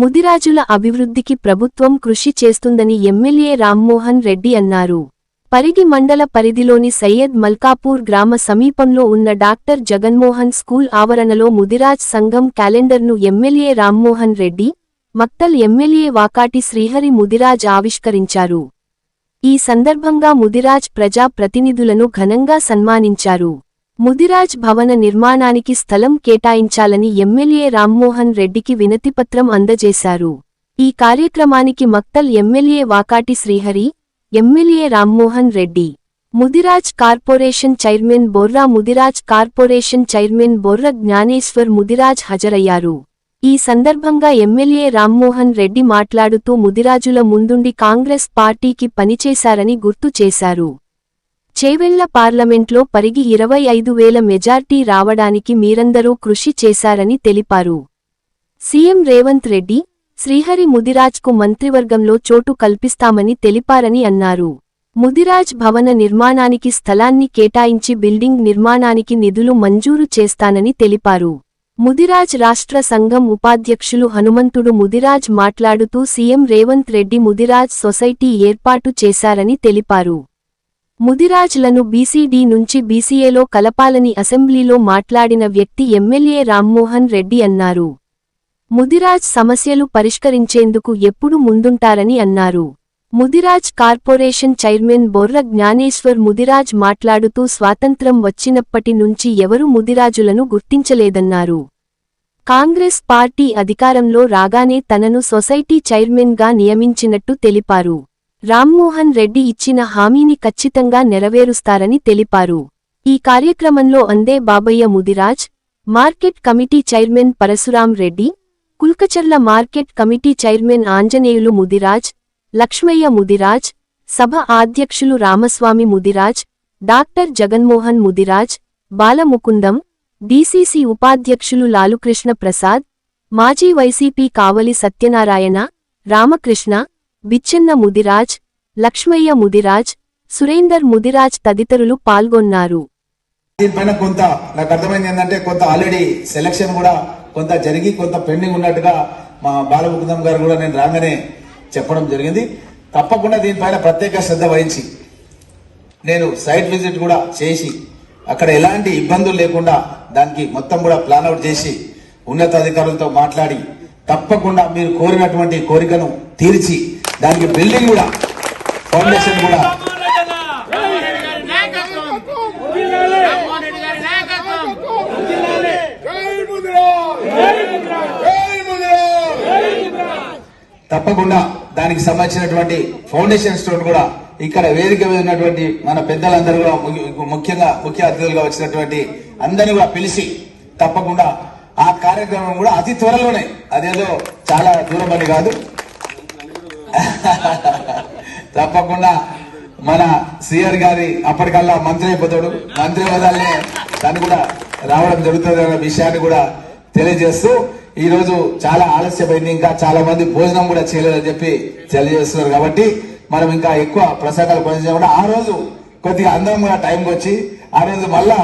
ముదిరాజుల అభివృద్ధికి ప్రభుత్వం కృషి చేస్తుందని ఎమ్మెల్యే రామ్మోహన్ రెడ్డి అన్నారు. పరిగి మండల పరిధిలోని సయ్యద్ మల్కాపూర్ గ్రామ సమీపంలో ఉన్న డాక్టర్ జగన్మోహన్ స్కూల్ ఆవరణలో ముదిరాజ్ సంఘం క్యాలెండర్ను ఎమ్మెల్యే రామ్మోహన్ రెడ్డి మక్తల్ ఎమ్మెల్యే వాకాటి శ్రీహరి ముదిరాజ్ ఆవిష్కరించారు. ఈ సందర్భంగా ముదిరాజ్ ప్రజా ప్రతినిధులను ఘనంగా సన్మానించారు. ముదిరాజ్ భవన నిర్మాణానికి స్థలం కేటాయించాలని ఎమ్మెల్యే రామ్మోహన్ రెడ్డికి వినతిపత్రం అందజేశారు. ఈ కార్యక్రమానికి Makthal MLA Vakati Srihari MLA Rammohan Reddy Mudiraj corporation chairman Borra Mudiraj corporation chairman Borra Gnaneshwar Mudiraj హాజరయ్యారు. ఈ సందర్భంగా ఎమ్మెల్యే రామ్మోహన్ రెడ్డి మాట్లాడుతూ ముదిరాజుల ముందుండి కాంగ్రెస్ పార్టీకి పనిచేశారని గుర్తు చేశారు. చేవెళ్ళ పార్లమెంట్లో పరిగి ఇరవై ఐదు వేల మెజార్టీ రావడానికి మీరందరూ కృషి చేశారని తెలిపారు. సీఎం రేవంత్ రెడ్డి శ్రీహరి ముదిరాజ్కు మంత్రివర్గంలో చోటు కల్పిస్తామని తెలిపారని అన్నారు. ముదిరాజ్ భవన నిర్మాణానికి స్థలాన్ని కేటాయించి బిల్డింగ్ నిర్మాణానికి నిధులు మంజూరు చేస్తానని తెలిపారు. ముదిరాజ్ రాష్ట్ర సంఘం ఉపాధ్యక్షులు హనుమంతుడు ముదిరాజ్ మాట్లాడుతూ సీఎం రేవంత్ రెడ్డి ముదిరాజ్ సొసైటీ ఏర్పాటు చేశారని తెలిపారు. ముదిరాజ్లను బీసీడీ నుంచి బీసీఏలో కలపాలని అసెంబ్లీలో మాట్లాడిన వ్యక్తి ఎమ్మెల్యే రామ్మోహన్ రెడ్డి అన్నారు. ముదిరాజ్ సమస్యలు పరిష్కరించేందుకు ఎప్పుడు ముందుంటారని అన్నారు. ముదిరాజ్ కార్పొరేషన్ చైర్మన్ బొర్ర జ్ఞానేశ్వర్ ముదిరాజ్ మాట్లాడుతూ స్వాతంత్రం వచ్చినప్పటి నుంచి ఎవరు ముదిరాజులను గుర్తించలేదన్నారు. కాంగ్రెస్ పార్టీ అధికారంలో రాగానే తనను సొసైటీ చైర్మన్గా నియమించినట్టు తెలిపారు. రామ్మోహన్ రెడ్డి ఇచ్చిన హామీని ఖచ్చితంగా నెరవేరుస్తారని తెలిపారు. ఈ కార్యక్రమంలో Ande Babaiah Mudiraj market committee chairman Parashuram Reddy Kulkacharla market committee chairman Anjaneyulu Mudiraj Lakshmaiah Mudiraj సభ అధ్యక్షులు రామస్వామి ముదిరాజ్ డాక్టర్ జగన్మోహన్ ముదిరాజ్ బాలముకుందం డీసీసీ ఉపాధ్యక్షులు లాలుకృష్ణ ప్రసాద్ మాజీ వైసీపీ కావలి సత్యనారాయణ రామకృష్ణ బిచ్చెన్న ముదిరాజ్ లక్ష్మయ్య ముదిరాజ్ సురేందర్ ముదిరాజ్ తదితరులు పాల్గొన్నారు. దీనిపైన కొంత నాకు అర్థమైంది ఏంటంటే కొంత ఆల్రెడీ సెలక్షన్ కూడా కొంత జరిగి కొంత పెండింగ్ ఉన్నట్టుగా మా బాలముకుందం గారు కూడా నేను రాగానే చెప్పడం జరిగింది. తప్పకుండా దీనిపైన ప్రత్యేక శ్రద్ధ వహించి నేను సైట్ విజిట్ కూడా చేసి అక్కడ ఎలాంటి ఇబ్బందులు లేకుండా దానికి మొత్తం కూడా ప్లాన్ అవుట్ చేసి ఉన్నతాధికారులతో మాట్లాడి తప్పకుండా మీరు కోరినటువంటి కోరికను తీర్చి దానికి బిల్డింగ్ కూడా ఫౌండేషన్ కూడా. తప్పకుండా దానికి సంబంధించినటువంటి ఫౌండేషన్ స్టోన్ కూడా ఇక్కడ వేదిక మీద ఉన్నటువంటి మన పెద్దలందరూ కూడా ముఖ్యంగా ముఖ్య అతిథులుగా వచ్చినటువంటి అందరినీ కూడా పిలిచి తప్పకుండా ఆ కార్యక్రమం కూడా అతి త్వరలోనే అదేదో చాలా దూరం అని కాదు తప్పకుండా మన సిఆర్ గారి అప్పటికల్లా మంత్రి అయిపోతాడు. మంత్రి హోదాలనే తను కూడా రావడం జరుగుతుంది అనే విషయాన్ని కూడా తెలియజేస్తూ ఈ రోజు చాలా ఆలస్యమైంది. ఇంకా చాలా మంది భోజనం కూడా చేయలేదని చెప్పి తెలియజేస్తున్నారు కాబట్టి మనం ఇంకా ఎక్కువ ప్రసంగాలు కొనసాగకుండా ఆ రోజు కొద్దిగా అందరం కూడా టైంకి వచ్చి ఆ రోజు మళ్ళా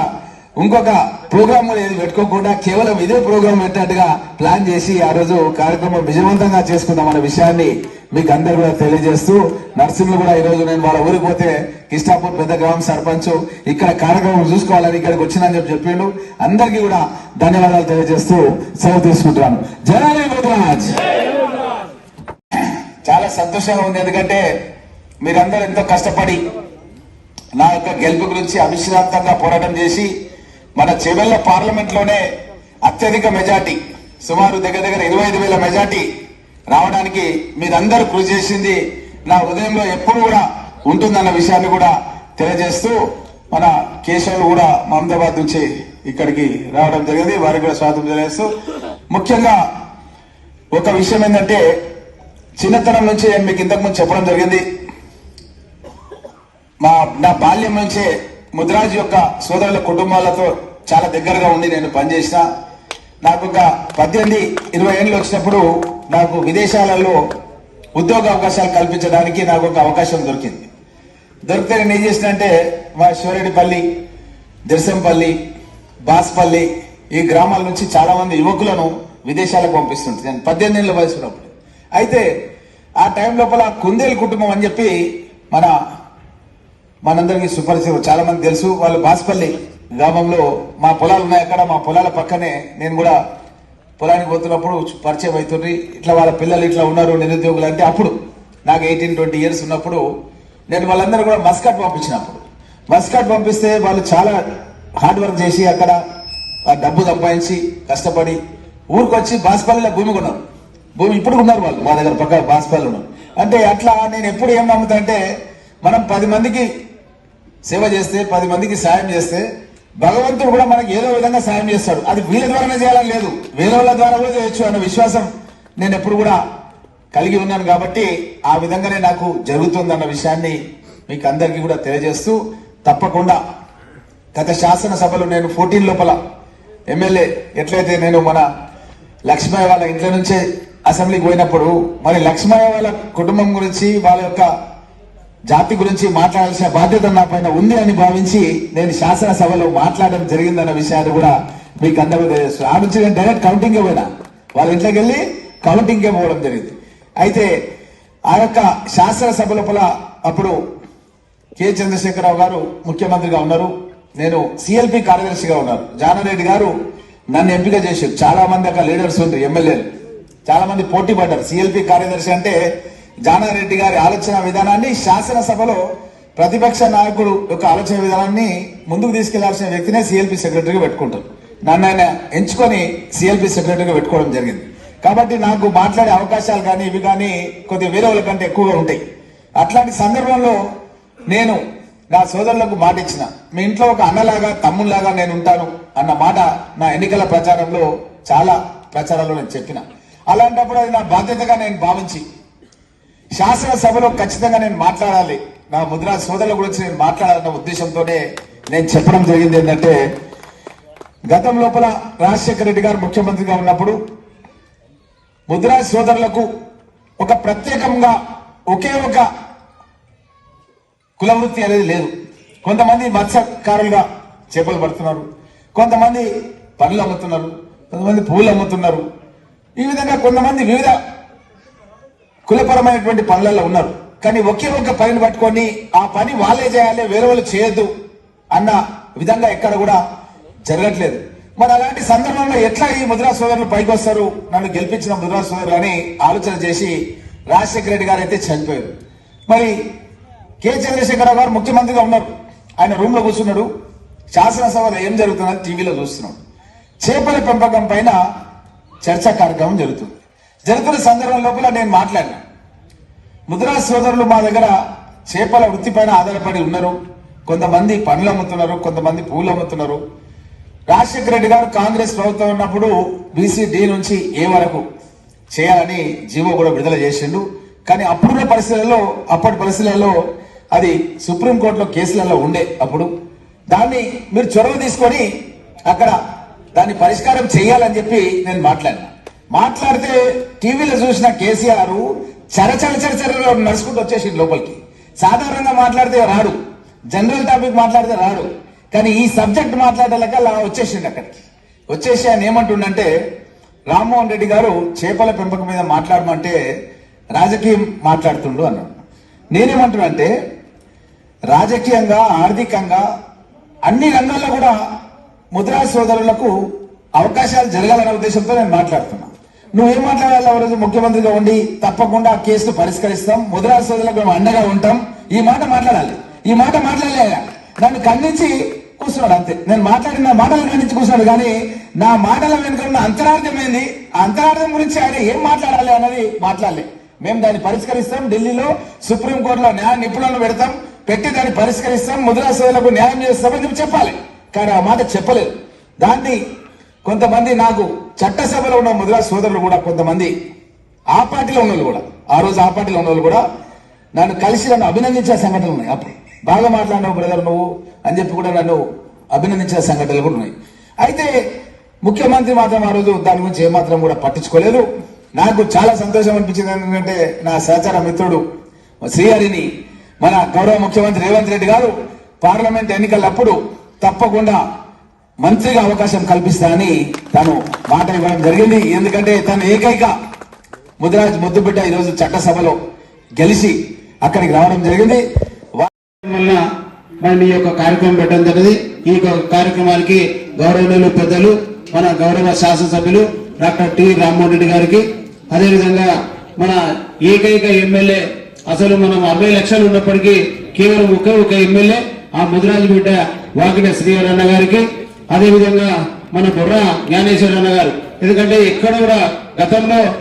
ఇంకొక ప్రోగ్రామ్ ఏది పెట్టుకోకుండా కేవలం ఇదే ప్రోగ్రామ్ పెట్టినట్టుగా ప్లాన్ చేసి ఆ రోజు కార్యక్రమం విజయవంతంగా చేసుకుందాం అనే విషయాన్ని మీకు అందరు కూడా తెలియజేస్తూ నర్సింగ్లు కూడా ఈ రోజు నేను వాళ్ళ ఊరికి పోతే కిష్టాపూర్ పెద్ద గ్రామం సర్పంచ్ ఇక్కడ కార్యక్రమం చూసుకోవాలని ఇక్కడికి వచ్చిందని చెప్పి చెప్పిండు. అందరికీ కూడా ధన్యవాదాలు తెలియజేస్తూ సెలవు తీసుకుంటున్నాను. జనాలి ముద్రాజ్ చాలా సంతోషంగా ఉంది ఎందుకంటే మీరందరూ ఎంతో కష్టపడి నా యొక్క గెలుపు గురించి అవిశ్రాంతంగా పోరాటం చేసి మన చెవెళ్ళ పార్లమెంట్లోనే అత్యధిక మెజార్టీ సుమారు దగ్గర దగ్గర ఇరవై ఐదు వేల మెజార్టీ రావడానికి మీరందరూ కృషి చేసింది నా హృదయంలో ఎప్పుడు కూడా ఉంటుందన్న విషయాన్ని కూడా తెలియజేస్తూ మన కేశవులు కూడా మహమ్మదాబాద్ నుంచి ఇక్కడికి రావడం జరిగింది. వారికి కూడా స్వాగతం తెలియజేస్తూ ముఖ్యంగా ఒక విషయం ఏంటంటే చిన్నతనం నుంచి నేను మీకు ఇంతకుముందు చెప్పడం జరిగింది. మా నా బాల్యం నుంచే ముద్రాజ్ యొక్క సోదరుల కుటుంబాలతో చాలా దగ్గరగా ఉండి నేను పనిచేసిన. నాకు ఒక పద్దెనిమిది ఇరవై ఏళ్ళు వచ్చినప్పుడు నాకు విదేశాలలో ఉద్యోగ అవకాశాలు కల్పించడానికి నాకు ఒక అవకాశం దొరికింది. దొరికితే నేను ఏం చేసిన అంటే మా శివరెడ్డిపల్లి దర్శంపల్లి బాస్పల్లి ఈ గ్రామాల నుంచి చాలామంది యువకులను విదేశాలకు పంపిస్తుంది నేను పద్దెనిమిది ఏళ్ళ వయసు అయితే ఆ టైం లోపల కుందేలు కుటుంబం అని చెప్పి మన మనందరికీ సుపరిచితం చాలామంది తెలుసు వాళ్ళు బాస్పల్లి గ్రామంలో మా పొలాలు ఉన్నాయి అక్కడ మా పొలాల పక్కనే నేను కూడా పొలానికి పోతున్నప్పుడు పరిచయం అవుతుంది. ఇట్లా వాళ్ళ పిల్లలు ఇట్లా ఉన్నారు నిరుద్యోగులు అంటే అప్పుడు నాకు ఎయిటీన్ ట్వంటీ ఇయర్స్ ఉన్నప్పుడు నేను వాళ్ళందరూ కూడా మస్కట్ పంపించినప్పుడు. మస్కట్ పంపిస్తే వాళ్ళు చాలా హార్డ్ వర్క్ చేసి అక్కడ డబ్బు సంపాదించి కష్టపడి ఊరికొచ్చి బాస్పల్లిలో భూమి కొన్నారు. భూమి ఇప్పుడు ఉన్నారు వాళ్ళు మా దగ్గర పక్క బాస్పల్లి ఉన్నారు అంటే అట్లా నేను ఎప్పుడు ఏం నమ్ముతా అంటే మనం పది మందికి సేవ చేస్తే పది మందికి సాయం చేస్తే భగవంతుడు కూడా మనకి ఏదో విధంగా సాయం చేస్తాడు. అది వీళ్ళ ద్వారానే చేయాలని లేదు. వేరే వాళ్ళ ద్వారా కూడా చేయొచ్చు అన్న విశ్వాసం నేను ఎప్పుడు కూడా కలిగి ఉన్నాను కాబట్టి ఆ విధంగానే నాకు జరుగుతుందన్న విషయాన్ని మీకు అందరికీ కూడా తెలియజేస్తూ తప్పకుండా గత శాసనసభలో నేను ఫోర్టీన్ లోపల ఎమ్మెల్యే ఎట్లయితే నేను మన లక్ష్మయ్య వాళ్ళ ఇంట్లో నుంచే అసెంబ్లీకి పోయినప్పుడు మరి లక్ష్మయ్య వాళ్ళ కుటుంబం గురించి వాళ్ళ యొక్క జాతి గురించి మాట్లాడాల్సిన బాధ్యత నా పైన ఉంది అని భావించి నేను శాసనసభలో మాట్లాడడం జరిగిందన్న విషయాన్ని కూడా మీకు అందరూ తెలియజేస్తాను ఆ నుంచి నేను డైరెక్ట్ కౌంటింగ్ పోయినా. వాళ్ళ ఇంట్లోకి వెళ్ళి కౌంటింగ్ పోవడం జరిగింది. అయితే ఆ యొక్క శాసనసభ లోపల అప్పుడు కె చంద్రశేఖరరావు గారు ముఖ్యమంత్రిగా ఉన్నారు. నేను సిఎల్పి కార్యదర్శిగా ఉన్నారు జానారెడ్డి గారు నన్ను ఎంపిక చేశారు. చాలా మంది అక్కడ లీడర్స్ ఉంది ఎమ్మెల్యేలు చాలా మంది పోటీ పడ్డారు. సిఎల్పి కార్యదర్శి అంటే జానారెడ్డి గారి ఆలోచన విధానాన్ని శాసనసభలో ప్రతిపక్ష నాయకుడు యొక్క ఆలోచన విధానాన్ని ముందుకు తీసుకెళ్ళాల్సిన వ్యక్తినే సిఎల్పి సెక్రటరీగా పెట్టుకుంటారు. నన్ను ఆయన ఎంచుకొని సిఎల్పి సెక్రటరీగా పెట్టుకోవడం జరిగింది. కాబట్టి నాకు మాట్లాడే అవకాశాలు కానీ ఇవి కానీ కొద్దిగా వేరే వాళ్ళ కంటే ఎక్కువగా ఉంటాయి. అట్లాంటి సందర్భంలో నేను నా సోదరులకు మాట ఇచ్చిన మీ ఇంట్లో ఒక అన్నలాగా తమ్ముళ్ళాగా నేను ఉంటాను అన్న మాట నా ఎన్నికల ప్రచారంలో చాలా ప్రచారాల్లో నేను చెప్పిన. అలాంటప్పుడు అది నా బాధ్యతగా నేను భావించి శాసనసభలో ఖచ్చితంగా నేను మాట్లాడాలి. నా ముద్రా సోదరుల గురించి నేను మాట్లాడాలన్న ఉద్దేశంతోనే నేను చెప్పడం జరిగింది ఏంటంటే గతం లోపల రాజశేఖర రెడ్డి గారు ముఖ్యమంత్రిగా ఉన్నప్పుడు ముద్రా సోదరులకు ఒక ప్రత్యేకంగా ఒకే ఒక కులవృత్తి అనేది లేదు. కొంతమంది మత్స్యకారులుగా చేపలు పడుతున్నారు. కొంతమంది పళ్ళు అమ్ముతున్నారు. కొంతమంది పూలు అమ్ముతున్నారు. ఈ విధంగా కొంతమంది వివిధ కులపరమైనటువంటి పనులలో ఉన్నారు. కానీ ఒకే ఒక్క పనిని పట్టుకొని ఆ పని వాళ్ళే చేయాలి వేరే వాళ్ళు చేయొద్దు అన్న విధంగా ఎక్కడ కూడా జరగట్లేదు. మరి అలాంటి సందర్భంలో ఎట్లా ఈ ముద్రా సోదరులు పైకి వస్తారు? నన్ను గెలిపించిన ముద్రా సోదరులు అని ఆలోచన చేసి రాజశేఖర రెడ్డి గారు అయితే చనిపోయారు. మరి కె చంద్రశేఖరరావు గారు ముఖ్యమంత్రిగా ఉన్నారు. ఆయన రూమ్లో కూర్చున్నాడు. శాసనసభలో ఏం జరుగుతుందని టీవీలో చూస్తున్నాడు చేపల పెంపకం పైన చర్చా కార్యక్రమం జరుగుతుంది. జరుగుతున్న సందర్భం లోపల నేను మాట్లాడినా. ముద్రా సోదరులు మా దగ్గర చేపల వృత్తిపైన ఆధారపడి ఉన్నారు. కొంతమంది పండ్లు అమ్ముతున్నారు కొంతమంది పూలు అమ్ముతున్నారు. రాజశేఖర రెడ్డి గారు కాంగ్రెస్ ప్రభుత్వం ఉన్నప్పుడు బీసీడీ నుంచి ఏ వరకు చేయాలని జీవో కూడా విడుదల చేసిండు. కానీ అప్పుడున్న పరిస్థితులలో అప్పటి పరిస్థితులలో అది సుప్రీంకోర్టులో కేసులలో ఉండే అప్పుడు. దాన్ని మీరు చొరవ తీసుకొని అక్కడ దాన్ని పరిష్కారం చేయాలని చెప్పి నేను మాట్లాడినా. మాట్లాడితే టీవీలో చూసిన కేసీఆర్ చరచర చరచరలో నడుచుకుంటూ వచ్చేసి లోపలికి. సాధారణంగా మాట్లాడితే రాడు. జనరల్ టాపిక్ మాట్లాడితే రాడు. కానీ ఈ సబ్జెక్ట్ మాట్లాడలేక అలా వచ్చేసిండు అక్కడికి. వచ్చేసి ఆయన ఏమంటుండంటే రామ్మోహన్ రెడ్డి గారు చేపల పెంపకం మీద మాట్లాడమంటే రాజకీయం మాట్లాడుతుండు అన్నాడు. నేనేమంటున్నంటే రాజకీయంగా ఆర్థికంగా అన్ని రంగాల్లో కూడా ముద్రా సోదరులకు అవకాశాలు జరగాలనే ఉద్దేశంతో నేను మాట్లాడుతున్నా. నువ్వేం ఆ రోజు ముఖ్యమంత్రిగా ఉండి? తప్పకుండా ఆ కేసును పరిష్కరిస్తాం. ముద్రా సోదరులకు మేము అండగా ఉంటాం. ఈ మాట మాట్లాడాలి. ఈ మాట మాట్లాడలే. దాన్ని ఖండించి కూర్చున్నాడు అంతే. నేను మాట్లాడిన మాటలు ఖండించి కూర్చున్నాడు. కానీ నా మాటల వెనుక ఉన్న అంతరార్థం ఏంది? ఆ అంతరార్థం గురించి ఆయన ఏం మాట్లాడాలి అన్నది మాట్లాడలే. మేము దాన్ని పరిష్కరిస్తాం. ఢిల్లీలో సుప్రీం కోర్టులో న్యాయ నిపుణులను పెడతాం. పెట్టి దాన్ని పరిష్కరిస్తాం. ముద్రా సోదరులకు న్యాయం చేస్తామని చెప్పి చెప్పాలి. కానీ ఆ మాట చెప్పలేదు. దాన్ని కొంతమంది నాకు చట్టసభలో ఉన్న ముద్రా సోదరులు కూడా కొంతమంది ఆ పార్టీలో ఉన్న వాళ్ళు కూడా. ఆ రోజు ఆ పార్టీలో ఉన్న వాళ్ళు కూడా నన్ను కలిసి నన్ను అభినందించే సంఘటనలు ఉన్నాయి. అప్పుడు బాగా మాట్లాడినావు బ్రదర్ నువ్వు అని చెప్పి కూడా నన్ను అభినందించిన సంఘటనలు కూడా ఉన్నాయి. అయితే ముఖ్యమంత్రి మాత్రం ఆ రోజు దాని గురించి ఏమాత్రం కూడా పట్టించుకోలేదు. నాకు చాలా సంతోషం అనిపించింది ఎందుకంటే నా సహచార మిత్రుడు శ్రీహరిని మన గౌరవ ముఖ్యమంత్రి రేవంత్ రెడ్డి గారు పార్లమెంట్ ఎన్నికలప్పుడు తప్పకుండా మంత్రిగా అవకాశం కల్పిస్తా అని తను మాట ఇవ్వడం జరిగింది. ఎందుకంటే తను ఏకైక ముదిరాజ్ ముద్దుబిడ్డ ఈరోజు చట్టసభలో గెలిచి అక్కడికి రావడం జరిగింది. వా- వల్ల ఈ యొక్క కార్యక్రమం పెట్టడం జరిగింది. ఈ యొక్క కార్యక్రమానికి గౌరవనీయులు పెద్దలు మన గౌరవ శాసనసభ్యులు డాక్టర్ టి రామ్మోహన్ రెడ్డి గారికి అదేవిధంగా మన ఏకైక ఎమ్మెల్యే అసలు మనం అరవై లక్షలు ఉన్నప్పటికీ కేవలం ఒకే ఒక ఎమ్మెల్యే ఆ ముదిరాజు బిడ్డ వాకిట శ్రీహరి గారికి అదేవిధంగా మన బుర్ర జ్ఞానేశ్వర అన్న గారు. ఎందుకంటే ఎక్కడ కూడా గతంలో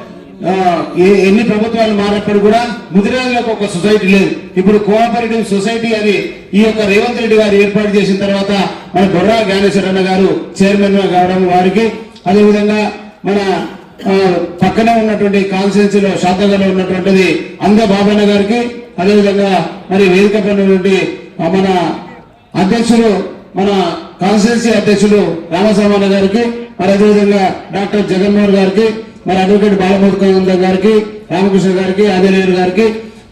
ఏ- ఎన్ని ప్రభుత్వాలు మారినప్పుడు కూడా ముదిరాజులకు ఒక సొసైటీ లేదు. ఇప్పుడు కోఆపరేటివ్ సొసైటీ అని ఈ యొక్క రేవంత్ రెడ్డి గారు ఏర్పాటు చేసిన తర్వాత మన బొర్రా జ్ఞానేశ్వర అన్న గారు చైర్మన్గా కావడం వారికి. అదేవిధంగా మన పక్కనే ఉన్నటువంటి కాన్స్టిట్యూన్సీలో శాతగలో ఉన్నటువంటిది అంద బాబన్న గారికి. అదేవిధంగా మరి వేదిక పైన మన అధ్యక్షులు మన కాన్స్టిట్యూన్సీ అధ్యక్షులు రామస్వామి గారికి మరి అదేవిధంగా డాక్టర్ జగన్మోహన్ గారికి మరి అడ్వకేట్ బాలముఖానంద గారికి రామకృష్ణ గారికి ఆదిలేరు గారికి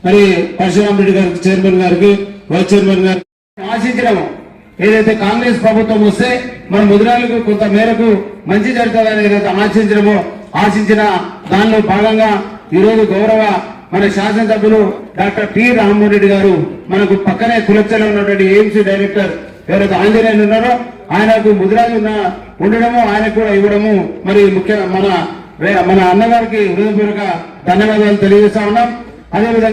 మరి పరశురామ రెడ్డి గారికి చైర్మన్ గారికి వైస్ చైర్మన్ గారికి ఆశించడము ఏదైతే కాంగ్రెస్ ప్రభుత్వం వస్తే మన ముదిరాలకు కొంత మేరకు మంచి జరుగుతుందని ఏదైతే ఆశించడమో ఆశించిన దానిలో భాగంగా ఈరోజు గౌరవ మన శాసనసభ్యులు డాక్టర్ టి రామ్మోహన్ రెడ్డి గారు మనకు పక్కనే కులచ్చలో ఉన్నటువంటి ఏఎంసీ డైరెక్టర్ ఎవరైతే ఆంజనేయులు ఉన్నారో ఆయనకు ముదిరాజు ఉండడము ఆయనకు కూడా ఇవ్వడము. మరి ముఖ్య మన మన అన్నగారికి హృదయపూర్వక ధన్యవాదాలు తెలియజేస్తా ఉన్నాం. అదేవిధంగా